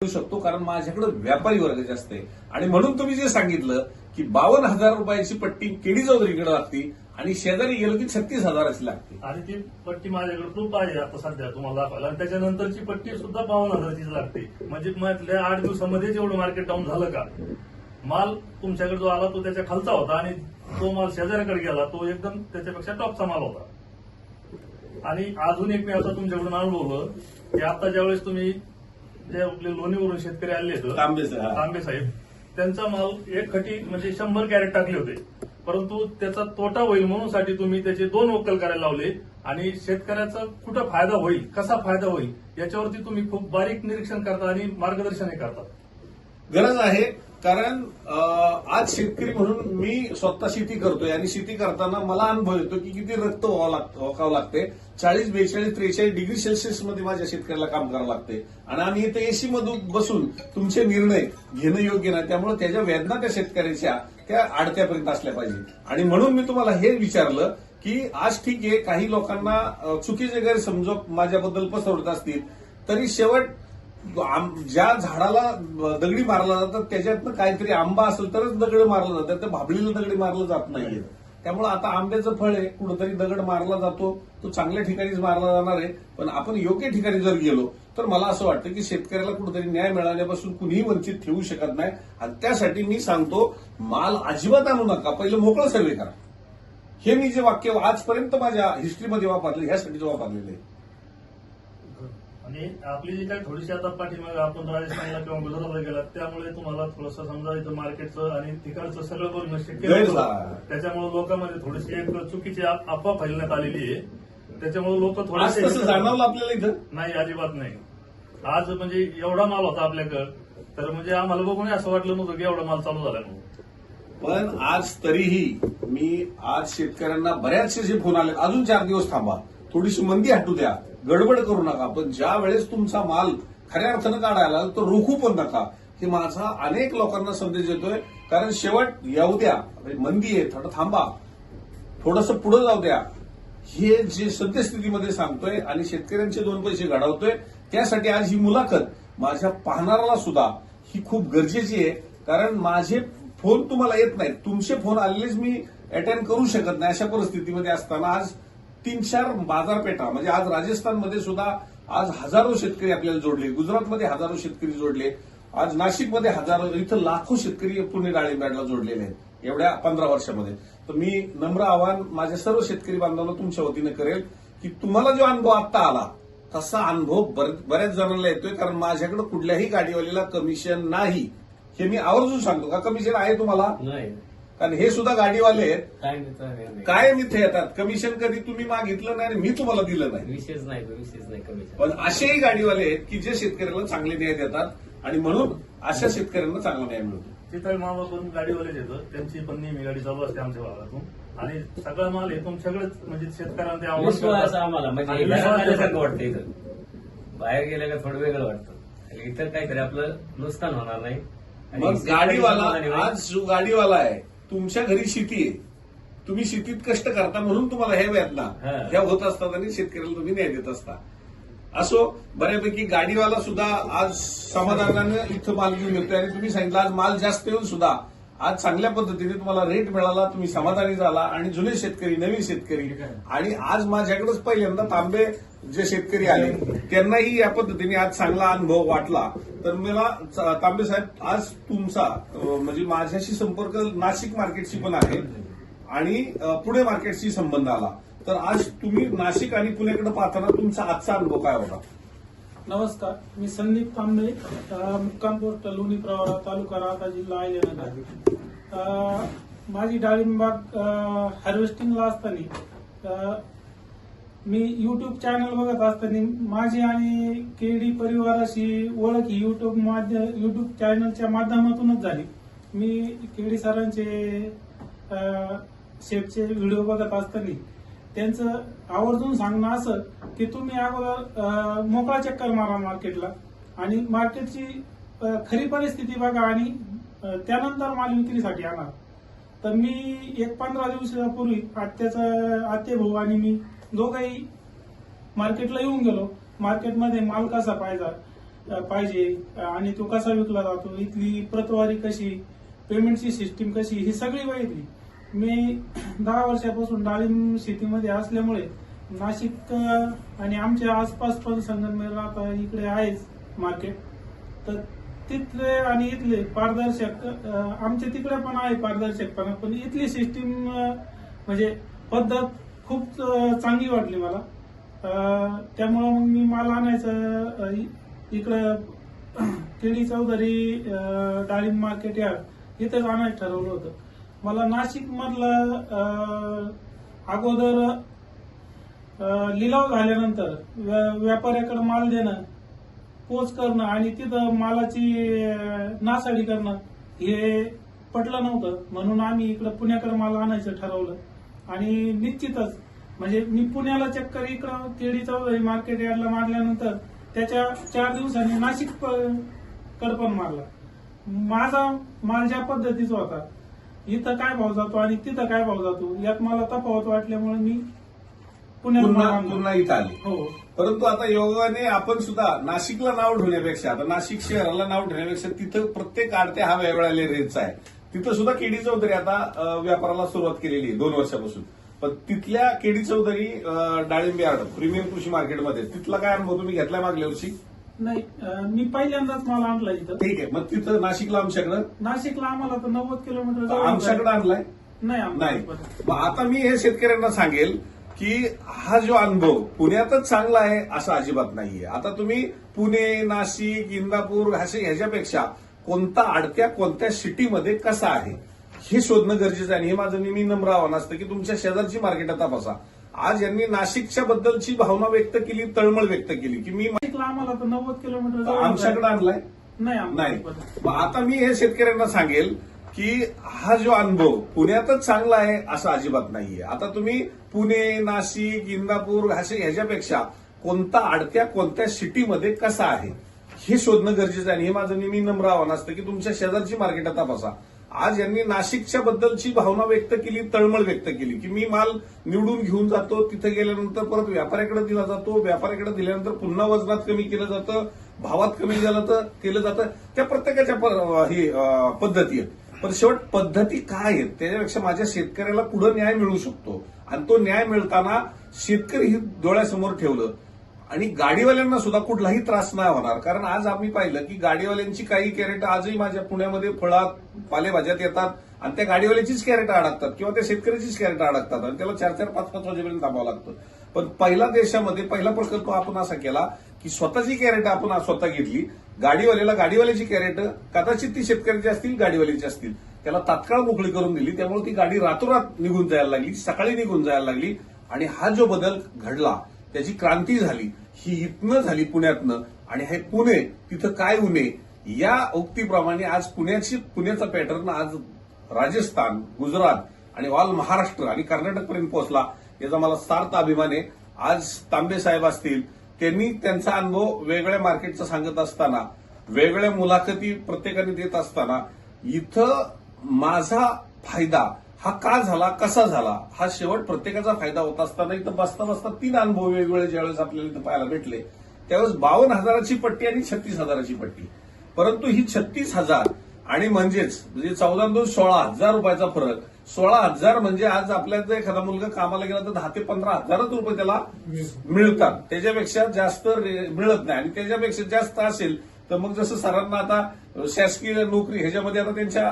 करू शकतो कारण माझ्याकडे व्यापारी वर्ग जास्त आहे. आणि म्हणून तुम्ही जे सांगितलं की बावन्न हजार रुपयाची पट्टी केडी चौधरीकडे लागती आणि शेजारी गेलो की छत्तीस हजाराची लागते. आणि ती पट्टी माझ्याकडे खूप आहे आता सध्या तुम्हाला दाखवायला. आणि त्याच्यानंतरची पट्टी सुद्धा बावन्न हजाराचीच लागते. म्हणजे मधल्या आठ दिवसामध्ये जेवढं मार्केट डाऊन झालं का? माल तुमच्याकडे जो आला तो त्याच्या खालचा होता आणि तो माल शेजाऱ्याकडे गेला तो एकदम त्याच्यापेक्षा टॉपचा माल होता. आणि अजून एक मी असं तुमच्याकडून अनुभवलं की आता ज्यावेळेस तुम्ही जे आपले लोणीवरून शेतकरी आले तांबे साहेब. तांबे साहेब. त्यांचा माल एक खटी म्हणजे शंभर कॅरेट टाकले होते. परंतु त्याचा तोटा होईल म्हणून साठी तुम्ही त्याचे दोन वक्कल करायला लावले आणि शेतकऱ्याचा कुठं फायदा होईल कसा फायदा होईल याच्यावरती तुम्ही खूप बारीक निरीक्षण करता आणि मार्गदर्शनही करता. गरज आहे कारण आज शेतकरी म्हणून मी स्वतः शेती करतोय आणि शेती करताना मला अनुभव येतो की किती रक्त व्हावं लागतं वाकावं लागते चाळीस बेचाळीस त्रेचाळीस डिग्री सेल्सिअसमध्ये माझ्या शेतकऱ्याला काम करावं लागते आणि आम्ही इथे एसी मधून बसून तुमचे निर्णय घेणं योग्य नाही त्यामुळे त्याच्या वेदना त्या शेतकऱ्याच्या त्या आडत्यापर्यंत असल्या पाहिजे. आणि म्हणून मी तुम्हाला हे विचारलं की आज ठीक आहे काही लोकांना चुकीचे गैरसमज माझ्याबद्दल पसरवत असतील तरी शेवट ज्या झाडाला दगडी मारला जातात त्याच्यातनं काहीतरी आंबा असेल तरच दगड मारलं जातं तर भाबडीला दगडी मारलं जात नाहीये. त्यामुळे आता आंब्याचं फळ आहे कुठंतरी दगड मारला जातो. तो चांगल्या ठिकाणीच मारला जाणार आहे. पण आपण योग्य ठिकाणी जर गेलो तर मला असं वाटतं की शेतकऱ्याला कुठंतरी न्याय मिळाल्यापासून कुणीही वंचित ठेवू शकत नाही. आणि त्यासाठी मी सांगतो माल अजिबात आणू नका. पहिलं मोकळं सर्वे करा. हे मी जे वाक्य आजपर्यंत माझ्या हिस्ट्रीमध्ये वापरले ह्यासाठीच वापरलेलं आहे. आणि आपली जी काही थोडीशी आता पाठीमागे आपण राजस्थानला किंवा गुजरातला गेला त्यामुळे तुम्हाला थोडंसं समजा इथं मार्केटचं आणि ठिकाणचं सगळं करून शक्य. त्याच्यामुळे लोकांमध्ये थोडीशी एक चुकीची अफ- अफवा फैलण्यात आलेली आहे. त्याच्यामुळे लोक थोडेसे जाणवलं आपल्याला इथं? नाही अजिबात नाही. आज म्हणजे एवढा माल होता आपल्याकडं तर म्हणजे आम्हाला बघून असं वाटलं नव्हतं की एवढा माल चालू झाला म्हणून. पण आज तरीही मी आज शेतकऱ्यांना बऱ्याचशे जे फोन आले अजून चार दिवस थांबा. थोडीशी मंदी हटू द्या. गडबड करू नका पण ज्या वेळेस तुमचा माल खऱ्या अर्थानं काढायला तो रोखू पण नका. हे माझा अनेक लोकांना संदेश देतोय कारण शेवट येऊ द्या म्हणजे मंदी आहे थोडं थांबा. थोडस पुढे जाऊ द्या. हे जे सद्यस्थितीमध्ये सांगतोय आणि शेतकऱ्यांचे दोन पैसे घडवतोय त्यासाठी आज ही मुलाखत माझ्या पाहणाऱ्याला सुद्धा. ही खूप गरजेची आहे कारण माझे फोन तुम्हाला येत नाहीत. तुमचे फोन आलेलेच मी अटेंड करू शकत नाही अशा परिस्थितीमध्ये असताना आज तीन चार बाजारपेठा म्हणजे आज राजस्थानमध्ये सुद्धा आज हजारो शेतकरी आपल्याला जोडले गुजरातमध्ये हजारो शेतकरी जोडले आज नाशिकमध्ये हजारो इथं लाखो शेतकरी पुणे डाळिंब्याला जोडलेले आहेत एवढ्या पंधरा वर्षामध्ये. तर मी नम्र आव्हान माझ्या सर्व शेतकरी बांधवांना तुमच्या वतीनं करेल की तुम्हाला जो अनुभव आता आला तसा अनुभव बऱ्याच जणांना येतोय कारण माझ्याकडे कुठल्याही गाडीवालीला कमिशन नाही. हे मी आवर्जून सांगतो का कमिशन आहे तुम्हाला? नाही. कारण हे सुद्धा गाडीवाले आहेत. काय नाही इथे येतात. कमिशन कधी तुम्ही मागितलं नाही आणि मी तुम्हाला दिलं नाही. विशेष नाही तो विशेष नाही कमी पण असेही गाडीवाले आहेत की जे शेतकऱ्याला चांगले न्याय देतात आणि म्हणून अशा शेतकऱ्यांना चांगला न्याय मिळतो. तिथे मामा पण गाडीवालेच येतं त्यांची पण नेहमी गाडी चालू असते आमच्या भागातून. आणि सगळा माल हे तुमच्याकडेच म्हणजे शेतकऱ्यांना ते आव्हान विश्वास करतात. आम्हाला म्हणजे आणि विश्वास वाटतं इथं. बाहेर गेलं का थोडं वेगळं वाटतं. आणि इथं काहीतरी आपलं नुकसान होणार नाही. आणि मग शेतकरी गाडीवाला समाधानी होईल. आज जो गाडीवाला आहे तुमच्या घरी शेती आहे. तुम्ही शेतीत कष्ट करता म्हणून तुम्हाला हे वेदना. ह्या होत असतात आणि शेतकऱ्याला तुम्ही न्याय देत असता. असो बऱ्यापैकी गाडीवाला सुद्धा आज समाधानानं इथं माल घेऊन येतोय आणि तुम्ही सांगितलं आज माल जास्त येऊन सुद्धा आज चांगल्या पद्धतीने तुम्हाला रेट मिळाला तुम्ही समाधानी झाला आणि जुने शेतकरी नवीन शेतकरी. आणि आज माझ्याकडेच पहिल्यांदा तांबे जे शेतकरी आले त्यांनाही या पद्धतीने आज चांगला अनुभव वाटला. तर मला तांबे साहेब आज तुमचा म्हणजे माझ्याशी संपर्क नाशिक मार्केटशी पण आहे आणि पुणे मार्केटशी संबंध आला. तर आज तुम्ही नाशिक आणि पुण्याकडे पाहताना तुमचा आजचा अनुभव काय होता? नमस्कार मी संदीप तांबे अ, मुक्काम पोस्ट लोणी प्रवारा तालुका राहता जिल्हा अहिल्यानगर माझी डाळिंबाग हार्वेस्टिंगला असताना मी युट्यूब चॅनल बघत असताना माझी आणि केडी परिवाराशी ओळख ही युट्यूब माध्यम युट्यूब चॅनलच्या माध्यमातूनच झाली. मी केडी सरांचे शेफचे व्हिडिओ बघत असताना त्यांचं आवर्जून सांगणं असं की तुम्ही अगोदर मोकळा चक्कर मारा मार्केटला. आणि मार्केटची खरी परिस्थिती बघा आणि त्यानंतर माल विक्रीसाठी आणा. तर मी एक पंधरा दिवसापूर्वी आत्याचा आत्ते भाऊ आणि मी दोघंही मार्केटला येऊन गेलो. मार्केटमध्ये माल कसा पाहिजे पाहिजे आणि तो कसा विकला जातो इथली प्रतवारी कशी पेमेंटची सिस्टीम कशी ही सगळी माहिती मी दहा वर्षापासून डाळिंब शेतीमध्ये असल्यामुळे नाशिक आणि आमच्या आसपास पण संगमनेर आता इकडे आहेच मार्केट तर तिथले आणि इथले पारदर्शक आमच्या तिकडे पण आहे पारदर्शकपणा पण इथली सिस्टीम म्हणजे पद्धत खूप चांगली वाटली मला. त्यामुळं मग मी माल आणायचं इकडं केडी चौधरी डाळिंब मार्केट यार्ड इथंच आणायचं ठरवलं होतं. मला नाशिक मधलं अगोदर लिलाव झाल्यानंतर व्या- व्यापाऱ्याकडे माल देणं पोच करणं आणि तिथं मालाची नासाडी करणं हे पटलं नव्हतं. म्हणून आम्ही इकडं पुण्याकडे माल आणायचं ठरवलं. आणि निश्चितच म्हणजे मी पुण्याला चक्कर इकडं केडी चौधरी मार्केट यार्डला मारल्यानंतर त्याच्या चार दिवसांनी नाशिक प- मारला. माझा माल ज्या पद्धतीचा होता इथं काय भाव जातो आणि तिथं काय भाव जातो? यात मला तफावत वाटल्यामुळे मी पुन्हा. पुन्हा इथं आले. हो. परंतु आता योगाने आपण सुद्धा नाशिकला नाव ठेवण्यापेक्षा आता नाशिक शहराला नाव ठेवण्यापेक्षा तिथं प्रत्येक आडत्या हा वेगळा रेटचा आहे. तिथं सुद्धा केडी चौधरी आता अं, व्यापाराला सुरुवात केलेली आहे दोन वर्षापासून. पण तिथल्या केडी चौधरी अं, डाळिंब यार्ड प्रीमियम कृषी मार्केटमध्ये तिथला काय अनुभव तुम्ही घेतलाय मागल्या वर्षी? नाही अं, मी पहिल्यांदाच माल आणला इथं. ठीक आहे मग तिथं नाशिकला आमच्याकडं? नाशिकला आम्हाला तर नव्वद किलोमीटर जवळ आमच्याकडे आणलाय? नाही मग आता मी हे शेतकऱ्यांना सांगेल की हा जो अनुभव पुण्यातच चांगला आहे असं अजिबात नाहीये. आता तुम्ही पुणे नाशिक इंदापूर असे ह्याच्यापेक्षा कोणता अडत्या कोणत्या सिटीमध्ये कसा आहे? हे शोधणं गरजेचं आहे आणि हे माझं नेहमी नम्र आव्हान असतं की तुमच्या शेजारची मार्केट तपासा आज यांनी नाशिकच्या बद्दलची भावना व्यक्त केली तळमळ व्यक्त केली की मी नाशिकला आम्हाला तर नव्वद किलोमीटर आमच्याकडे आणलाय? नाही आम्हाला नाही. मग आता मी हे शेतकऱ्यांना सांगेल की हा जो अनुभव पुण्यातच चांगला आहे असं अजिबात नाहीये. आता तुम्ही पुणे नाशिक इंदापूर असे ह्याच्यापेक्षा कोणता अडत्या कोणत्या सिटीमध्ये कसा आहे? हे शोधणं गरजेचं आहे आणि हे माझं नेहमी नम्र आव्हान असतं की तुमच्या शेजारची मार्केट तपासा आज यांनी नाशिकच्या बद्दलची भावना व्यक्त केली तळमळ व्यक्त केली की मी माल निवडून घेऊन जातो तिथे गेल्यानंतर परत व्यापाऱ्याकडे दिला जातो व्यापाऱ्याकडे दिल्यानंतर पुन्हा वजनात कमी केलं जातं भावात कमी झालं तर केलं जातं त्या प्रत्येकाच्या हे पद्धती आहेत. पण शेवट पद्धती काय आहेत त्याच्यापेक्षा माझ्या शेतकऱ्याला पुढे न्याय मिळू शकतो. आणि तो न्याय मिळताना शेतकरी ही डोळ्यासमोर ठेवलं. आणि गाडीवाल्यांना सुद्धा कुठलाही त्रास नाही होणार. कारण आज आम्ही पाहिलं की गाडीवाल्यांची काही कॅरेट आजही माझ्या पुण्यामध्ये फळात पालेभाज्यात येतात आणि त्या गाडीवाल्याचीच कॅरेट अडकतात किंवा त्या शेतकऱ्याचीच कॅरेट अडकतात आणि त्याला चार चार पाच पाच वाजेपर्यंत थांबावं लागतं. पण पहिला देशामध्ये पहिला प्रकल्प आपण असा केला की स्वतःची कॅरेट आपण आज स्वतः घेतली. गाडीवाल्याला गाडीवाल्याची कॅरेट कदाचित ती शेतकऱ्याची असतील गाडीवाल्याची असतील. त्याला तात्काळ मोकळी करून दिली. त्यामुळे ती गाडी रातोरात निघून जायला लागली सकाळी निघून जायला लागली. आणि हा जो बदल घडला त्याची क्रांती झाली ही इथनं झाली पुण्यातनं. आणि हे पुणे तिथं काय उणे या उक्तीप्रमाणे आज पुण्याची पुण्याचा पॅटर्न आज राजस्थान गुजरात आणि ऑल महाराष्ट्र आणि कर्नाटकपर्यंत पोहोचला याचा मला सार्थ अभिमान आहे. आज तांबे साहेब असतील त्यांनी त्यांचा अनुभव वेगळ्या मार्केटचा सांगत असताना वेगळ्या मुलाखती प्रत्येकाने देत असताना इथं माझा फायदा हा का झाला कसा झाला हा शेवट प्रत्येकाचा फायदा होत असताना इथं बसता बसता तीन अनुभव वेगवेगळे ज्यावेळेस आपल्याला इथं पाहायला भेटले त्यावेळेस बावन्न हजाराची पट्टी आणि छत्तीस हजाराची पट्टी. परंतु ही छत्तीस हजार आणि म्हणजेच म्हणजे चौदा दोन सोळा हजार रुपयाचा फरक. सोळा हजार म्हणजे आज आपल्या जर एखादा मुलगा कामाला गेला तर दहा ते पंधरा हजारच रुपये त्याला मिळतात. त्याच्यापेक्षा जास्त रे- मिळत नाही. आणि त्याच्यापेक्षा जास्त असेल तर मग जसं सरांना आता शासकीय नोकरी ह्याच्यामध्ये आता त्यांच्या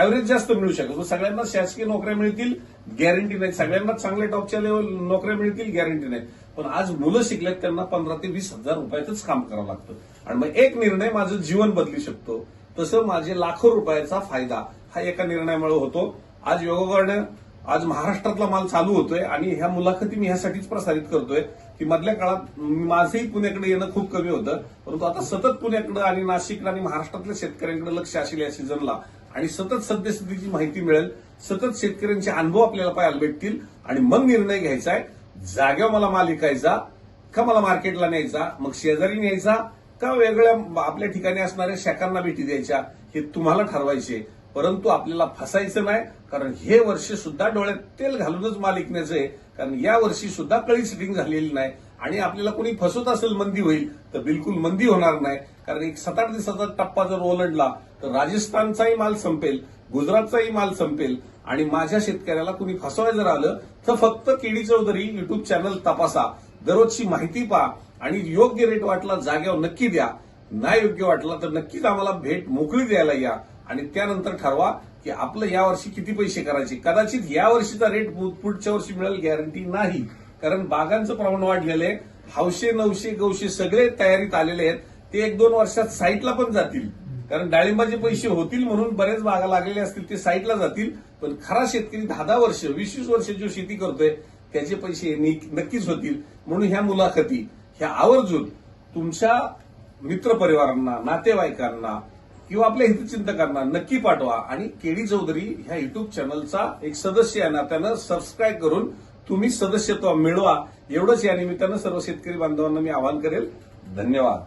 ऍव्हरेज जास्त मिळू शकतो. सगळ्यांना शासकीय नोकऱ्या मिळतील गॅरंटी नाही. सगळ्यांना चांगल्या टॉपच्या लेवल नोकऱ्या मिळतील गॅरंटी नाही. पण आज मुलं शिकल्यात त्यांना पंधरा ते वीस हजार रुपयातच काम करावं लागतं. आणि मग एक निर्णय माझं जीवन बदलू शकतो. तसं माझे लाखो रुपयाचा फायदा हा एका निर्णयामुळे होतो. आज योगाकडे आज महाराष्ट्रातला माल चालू होतोय आणि ह्या मुलाखती मी ह्यासाठीच प्रसारित करतोय की मधल्या काळात माझंही पुण्याकडे येणं खूप कमी होतं. परंतु आता सतत पुण्याकडे आणि नाशिक आणि महाराष्ट्रातल्या शेतकऱ्यांकडे लक्ष असेल या सीझनला आणि सतत सद्यस्थितीची माहिती मिळेल सतत शेतकऱ्यांचे अनुभव आपल्याला पाहायला भेटतील आणि मग निर्णय घ्यायचा आहे. जाग्यावर मला माल विकायचा का मला मार्केटला न्यायचा मग शेजारी न्यायचा का वेगळ्या आपल्या ठिकाणी असणाऱ्या शाखांना भेटी द्यायच्या हे तुम्हाला ठरवायचे. परंतु आपल्याला फसायचं नाही कारण हे वर्ष सुद्धा डोळ्यात तेल घालूनच माल विकण्याचं आहे. कारण या वर्षी सुद्धा कळी सिटिंग झालेली नाही. आणि आपल्याला कोणी फसवत असेल मंदी होईल तर बिलकुल मंदी होणार नाही. कारण एक सात आठ दिवसाचा टप्पा जर ओलांडला तर राजस्थानचाही माल संपेल गुजरातचाही माल संपेल आणि माझ्या शेतकऱ्याला कुणी फसवायला जर आलं तर फक्त केडी चौधरी युट्यूब चॅनल तपासा. दररोजची माहिती पहा आणि योग्य रेट वाटला जाग्यावर नक्की द्या. नाही योग्य वाटला तर नक्कीच आम्हाला भेट मोकळी द्यायला या. आणि त्यानंतर ठरवा की आपलं यावर्षी किती पैसे करायचे. कदाचित या वर्षीचा रेट पुढच्या वर्षी मिळेल गॅरंटी नाही. कारण बागांचं प्रमाण वाढलेलं आहे. हौशे नऊशे गौशे सगळे तयारीत आलेले आहेत. ते एक दोन वर्षात साईटला पण जातील. कारण डाळिंबाचे पैसे होतील म्हणून बरेच बागा लागलेले असतील ते साईटला जातील. पण खरा शेतकरी दहा दहा वर्ष वीस वीस वर्ष जो शेती करतोय त्याचे पैसे नक्कीच होतील. म्हणून ह्या मुलाखती ह्या आवर्जून तुमच्या मित्रपरिवारांना नातेवाईकांना किंवा आपल्या हितचिंतकांना नक्की पाठवा. आणि केडी चौधरी ह्या युट्यूब चॅनलचा एक सदस्य आहे नात्यानं सबस्क्राईब करून तुम्ही सदस्यत्व मिळवा एवढंच या निमित्तानं सर्व शेतकरी बांधवांना मी आवाहन करेल. धन्यवाद.